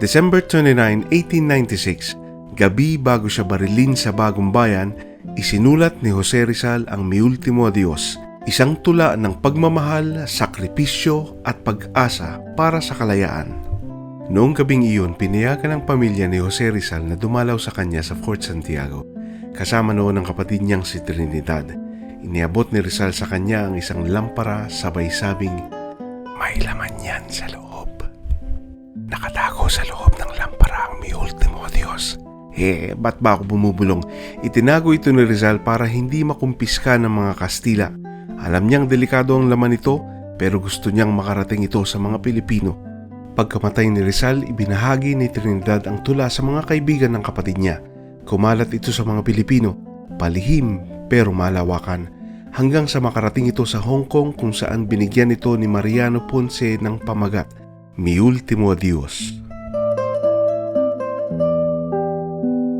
December 29, 1896, gabi bago siya barilin sa bagong bayan, isinulat ni Jose Rizal ang Mi Ultimo Adios, isang tula ng pagmamahal, sakripisyo at pag-asa para sa kalayaan. Noong gabing iyon, pinayagan ng pamilya ni Jose Rizal na dumalaw sa kanya sa Fort Santiago, kasama noon ang kapatid niyang si Trinidad. Iniabot ni Rizal sa kanya ang isang lampara sabay sabing, May laman yan sa loob. Nakatago sa loob ng lampara ang mi ultimo Diyos. Eh, ba't ba ako bumubulong? Itinago ito ni Rizal para hindi makumpiska ng mga Kastila. Alam niyang delikado ang laman ito, pero gusto niyang makarating ito sa mga Pilipino. Pagkamatay ni Rizal, ibinahagi ni Trinidad ang tula sa mga kaibigan ng kapatid niya. Kumalat ito sa mga Pilipino, palihim pero malawakan, hanggang sa makarating ito sa Hong Kong kung saan binigyan ito ni Mariano Ponce ng pamagat, Mi Ultimo Adios.